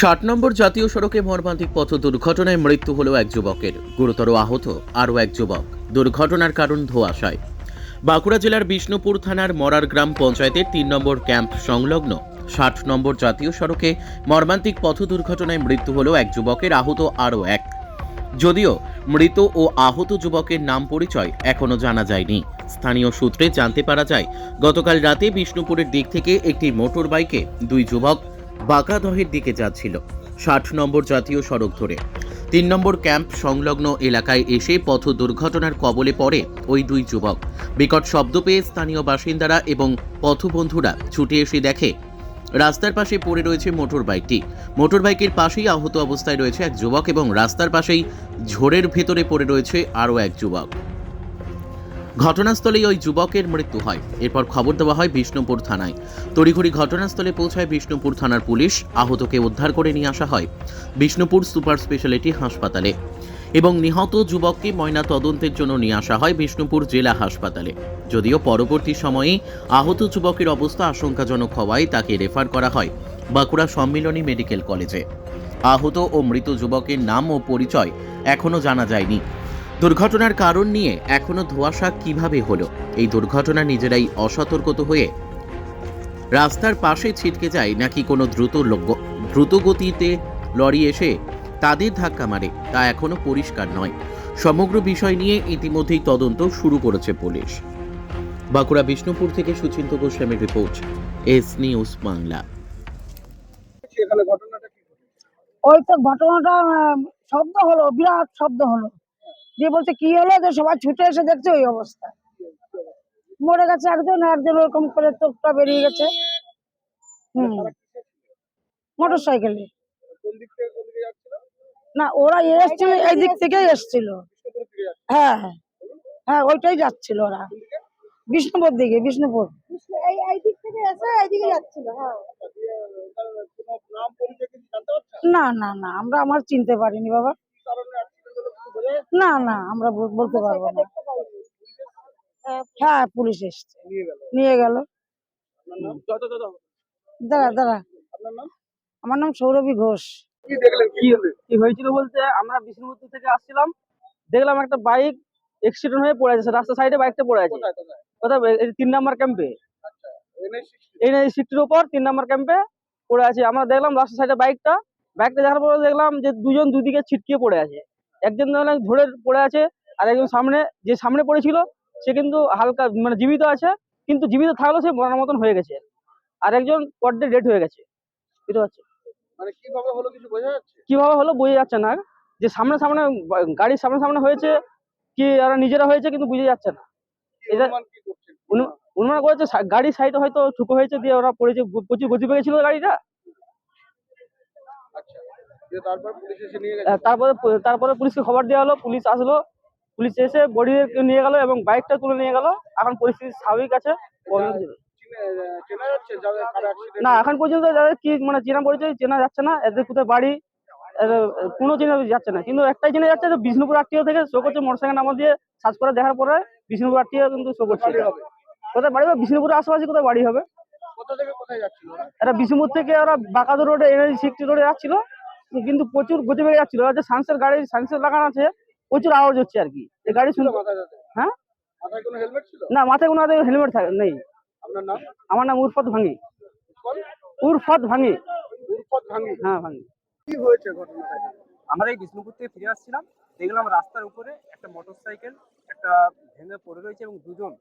ষাট নম্বর জাতীয় সড়কে মর্মান্তিক পথ দুর্ঘটনায় মৃত্যু হলো এক যুবকের। গুরুতর আহত আরও এক যুবক। দুর্ঘটনার কারণ ধোঁয়াশায়। বাঁকুড়া জেলার বিষ্ণুপুর থানার মরার গ্রাম পঞ্চায়েতের তিন নম্বর ক্যাম্প সংলগ্ন ষাট নম্বর জাতীয় সড়কে মর্মান্তিক পথ দুর্ঘটনায় মৃত্যু হলো এক যুবকের, আহত আরও এক। যদিও মৃত ও আহত যুবকের নাম পরিচয় এখনও জানা যায়নি। স্থানীয় সূত্রে জানতে পারা যায়, গতকাল রাতে বিষ্ণুপুরের দিক থেকে একটি মোটর বাইকে দুই যুবক বাঁকাদহের দিকে যাচ্ছিল। ষাট নম্বর জাতীয় সড়ক ধরে। তিন নম্বর ক্যাম্প সংলগ্ন এলাকায় এসে পথ দুর্ঘটনার কবলে পড়ে ওই দুই যুবক। বিকট শব্দ পেয়ে স্থানীয় বাসিন্দারা এবং পথবন্ধুরা ছুটে এসে দেখে, রাস্তার পাশে পড়ে রয়েছে মোটর বাইকটি মোটর বাইকের পাশেই আহত অবস্থায় রয়েছে এক যুবক এবং রাস্তার পাশেই ঝোড়ের ভেতরে পড়ে রয়েছে আরও এক যুবক। ঘটনাস্থলেই ওই যুবকের মৃত্যু হয়। এরপর খবর দেওয়া হয় বিষ্ণুপুর থানায়। তড়িঘড়ি ঘটনাস্থলে পৌঁছায় বিষ্ণুপুর থানার পুলিশ। আহতকে উদ্ধার করে নিয়ে আসা হয় বিষ্ণুপুর সুপার স্পেশালিটি হাসপাতালে। এবং নিহত যুবককে ময়না তদন্তের জন্য নিয়ে আসা হয় বিষ্ণুপুর জেলা হাসপাতালে। যদিও পরবর্তী সময়ে আহত যুবকের অবস্থা আশঙ্কাজনক হওয়ায় তাকে রেফার করা হয় বাঁকুড়া সম্মিলনী মেডিকেল কলেজে। আহত ও মৃত যুবকের নাম ও পরিচয় এখনও জানা যায়নি। দুর্ঘটনার কারণ নিয়ে এখনও ধোঁয়াশা কীভাবে হলো? এই দুর্ঘটনা নিজেরাই অসতর্কত হয়ে রাস্তার পাশে ছিটকে যায় নাকি কোনো দ্রুত লোক- দ্রুত গতিতে লরি এসে তাদের ধাক্কা মারে তা এখনও পরিষ্কার নয়। সমগ্র বিষয় নিয়ে ইতিমধ্যেই তদন্ত শুরু করেছে পুলিশ। বাঁকুড়া বিষ্ণুপুর থেকে সুচিন্ত গোস্বামীর রিপোর্ট এস নিউজ বাংলা। এখানে ঘটনাটা ওই তো ঘটনাটা শব্দ হলো বিরাট শব্দ হলো। দিয়ে বলছে, কি হলো? যে সবাই ছুটে এসে দেখছে ওই অবস্থা। মরে গেছে একজন একজন ওরকম করে চোখটা বেরিয়ে গেছে। হুম? মোটর সাইকেলে থেকে না, ওরা এসছিল এই দিক থেকেই এসছিল। হ্যাঁ হ্যাঁ। হ্যাঁ ওইটাই যাচ্ছিল ওরা। বিষ্ণুপুর দিকে, বিষ্ণুপুর। থেকে না না না, আমরা আমার চিনতে পারিনি বাবা কি কারণে অ্যাক্সিডেন্ট হলো কিছু বোঝা যাচ্ছে না না আমরা বলতে পারব না। হ্যাঁ পুলিশ এসছে। নিয়ে গেল। নিয়ে গেল। আপনার নাম? দাদা দাদা দাঁড়া দাঁড়া। আমার নাম সৌরভী ঘোষ। কি দেখলেন? কি হয়েছিল বলতে? আমরা বিষ্ণুপুর থেকে আসছিলাম। দেখলাম একটা বাইক অ্যাক্সিডেন্ট হয়ে পড়ে আছে। রাস্তা সাইডে বাইকটা পড়ে আছে। কোথায় তিন নাম্বার ক্যাম্পে আচ্ছা এই এই উপর তিন নাম্বার ক্যাম্পে পড়ে আছে। আমরা দেখলাম রাস্তা সাইডে বাইকটা। বাইকটা দেখার পরে দেখলাম যে দুজন দুদিকে ছিটকিয়ে পড়ে আছে। একজন দেখলাম ধরে পড়ে আছে আর একজন সামনে যে সামনে পড়েছিল সে কিন্তু হালকা মানে জীবিত আছে কিন্তু জীবিত থাকলেও সে মরার মতন হয়ে গেছে। আর একজন পড্ডে ডেট হয়ে গেছে। বুঝতে পারছ মানে কীভাবে হলো কিছু বোঝা যাচ্ছে? কীভাবে হলো বোঝা যাচ্ছে না। যে সামনে সামনে গাড়ির সামনে সামনে হয়েছে কি ওরা নিজেরা হয়েছে কিন্তু বুঝে যাচ্ছে না। এটা- অনুমান করেছে গাড়ির সাইডে হয়তো ঠুকো হয়েছে দিয়ে ওরা পড়েছে প্রচুর গতি পেয়েছিল গাড়িটা। তারপর তারপরে পুলিশকে খবর দেওয়া হলো পুলিশ আসলো পুলিশ এসে বডি নিয়ে গেল এবং বাইকটা তুলে নিয়ে গেল। এখন পরিস্থিতি স্বাভাবিক আছে। না। এখন পর্যন্ত যাদের কি মানে চেনা পরিচয় চেনা যাচ্ছে না। এদের কোথায় বাড়ি কোনো চেনা যাচ্ছে না। কিন্তু একটাই চেনা যাচ্ছে যে বিষ্ণুপুর আটটিও থেকে শো করছে মোটরসাইকেল নাম্বার দিয়ে সার্চ করে দেখার পরে বিষ্ণুপুর আটটিও কিন্তু শো করছে। কোথায় বাড়ি হবে? বিষ্ণুপুরের আশেপাশে কোথায় বাড়ি হবে? কোথা থেকে কোথায় যাচ্ছিল ওরা? এরা বিষ্ণুপুর থেকে ওরা বাঁকাদুর রোডে এনএজি সিক্সটি রোডে যাচ্ছিল। কিন্তু প্রচুর গতি বেগে যাচ্ছিল। যে সানসের গাড়ি সানসের লাগানো আছে প্রচুর আওয়াজ হচ্ছে আর কি। এই গাড়ি তাদের? হ্যাঁ? মাথায় কোনো হেলমেট না মাথায় কোনো হেলমেট থাকে নেই। আমার নাম উরফত ভাঙি। উরফত ভাঙি। উরফত ভাঙ্গি হ্যাঁ ভাঙি। কি হয়েছে ঘটনাটা? আমরা এই বিষ্ণুপুর থেকে ফিরে আসছিলাম। দেখলাম রাস্তার উপরে একটা মোটরসাইকেল একটা ভেঙে পড়ে রয়েছে এবং দুজন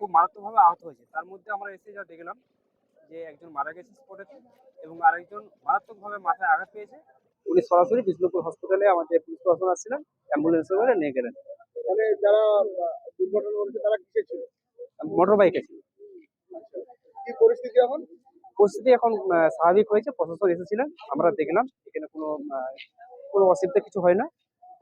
খুব মারাত্মকভাবে আহত হয়েছে। তার মধ্যে আমরা এসে যা দেখলাম যে একজন মারা গেছে স্পটেতে এবং আরেকজন মারাত্মকভাবে মাথায় আঘাত পেয়েছে। উনি সরাসরি বিষ্ণুপুর হসপিটালে আমাদের পুলিশ প্রশাসন আসছিলেন অ্যাম্বুলেন্সে করে নিয়ে গেলেন। মানে যারা দুর্ঘটনা করেছে তারা কিসে ছিল? মোটর বাইকে আচ্ছা কি পরিস্থিতি এখন? পরিস্থিতি এখন স্বাভাবিক হয়েছে প্রশাসন এসেছিলেন আমরা দেখলাম এখানে কোনো কোনো অসুবিধা কিছু হয় না।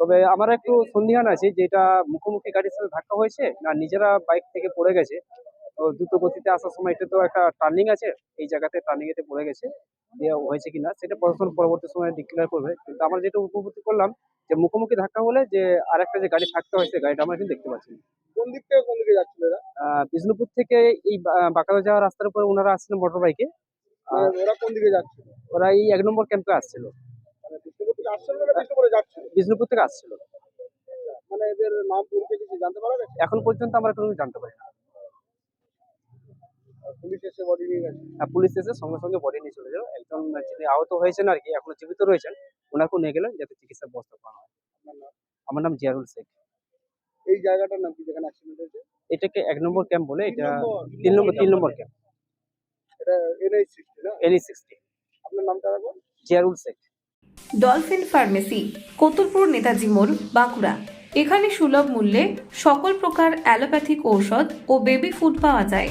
তবে আমার একটু সন্দেহান আছে যে এটা মুখোমুখি গাড়ির সাথে ধাক্কা হয়েছে না নিজেরা বাইক থেকে পড়ে গেছে দ্রুত গতিতে আসার সময় এটা তো একটা টার্নিং আছে। এই জায়গাতে টার্নিং এতে পড়ে গেছে। দিয়ে হয়েছে কিনা সেটা প্রশাসন পরবর্তী সময় ডিক্লেয়ার করবে। কিন্তু আমরা যেটা উপলব্ধি করলাম যে মুখোমুখি ধাক্কা হলে যে আরেকটা যে গাড়ি থাকতে হয় গাড়িটা আমরা কিন্তু দেখতে পাচ্ছি কোন দিক থেকে কোন দিকে যাচ্ছিল এরা? বিষ্ণুপুর থেকে এই বাঁকাদা যাওয়ার রাস্তার উপরে ওনারা আসছিলেন মোটর বাইকে মানে ওরা কোন দিকে যাচ্ছিল? ওরা এই এক নম্বর ক্যাম্পে আসছিল। মানে বিষ্ণুপুর থেকে আসছিল না বিষ্ণুপুরে যাচ্ছিল? বিষ্ণুপুর থেকে আসছিল। মানে এদের নাম পরিচয় কিছু জানতে পারা এখন পর্যন্ত আমরা কোনো জানতে পারি না। আর পুলিশ এসে বডি নিয়ে গেছে। আর পুলিশ এসে সঙ্গে সঙ্গে বডি নিয়ে চলে গেল। একজন যিনি আহত হয়েছেন আর কি এখনও জীবিত রয়েছেন ওনাকেও নিয়ে গেলেন যাতে চিকিৎসার ব্যবস্থা করা হয়। আমার নাম জিয়ারুল শেখ। এই জায়গাটার নাম কি যেখানে অ্যাক্সিডেন্ট হয়েছে? এটাকে এক নম্বর ক্যাম্প বলে এটা তিন নম্বর? তিন নম্বর ক্যাম্প এটা এনআই সিক্সটি না? এনই সিক্সটি আপনার নামটা রাখুন। জিয়ারুল শেখ। ডলফিন ফার্মেসি কতুলপুর নেতাজি মোড় বাঁকুড়া। এখানে সুলভ মূল্যে সকল প্রকার অ্যালোপ্যাথিক ঔষধ ও বেবি ফুড পাওয়া যায়।